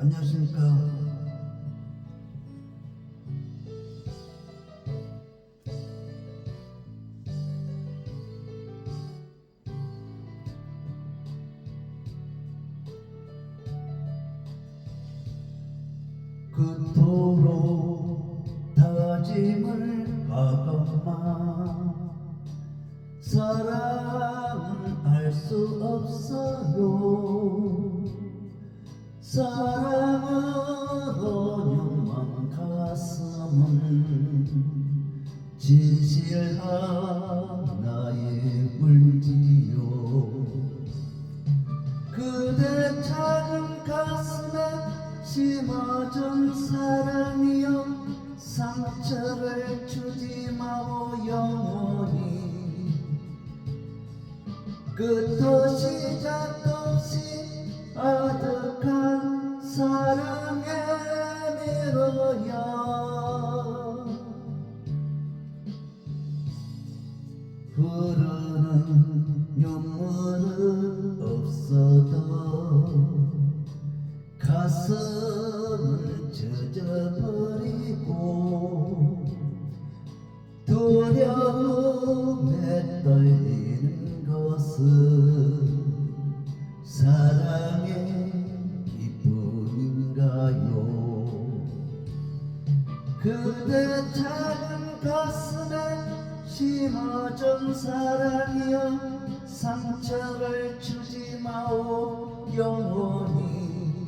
안녕하십니까. 그토록 다짐을 하건만 사랑은 알 수 없어요 사랑은 영만 가슴은 진실 하나에 울지요. 그대 작은 가슴에 심어준 사랑이여 상처를 주지 마오 영원히. 끝도 시작도 없이 아득한 흐르는 눈물은 없어도 가슴을 젖어버리고 두려움에 떨리는 것은 사랑의 기쁨인가요? 그대 작은 가슴에 심어준 사랑이여 상처를 주지 마오 영원히.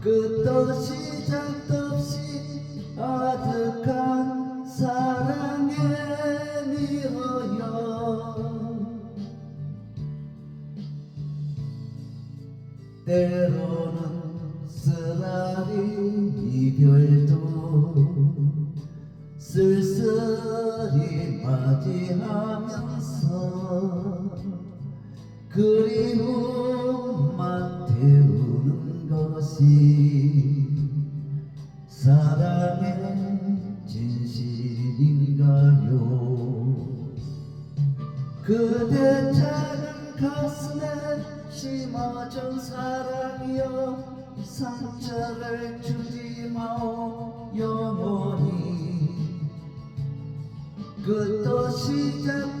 끝도 시작도 없이 아득한 사랑에 미워요. 때로는 쓰라린 이별도 쓸쓸히 맞이하면서 그리움만 태우는 것이 사랑의 진실인가요? 그대 작은 가슴에 심어준 사랑이여 상처를 주지 마오 끝도 시작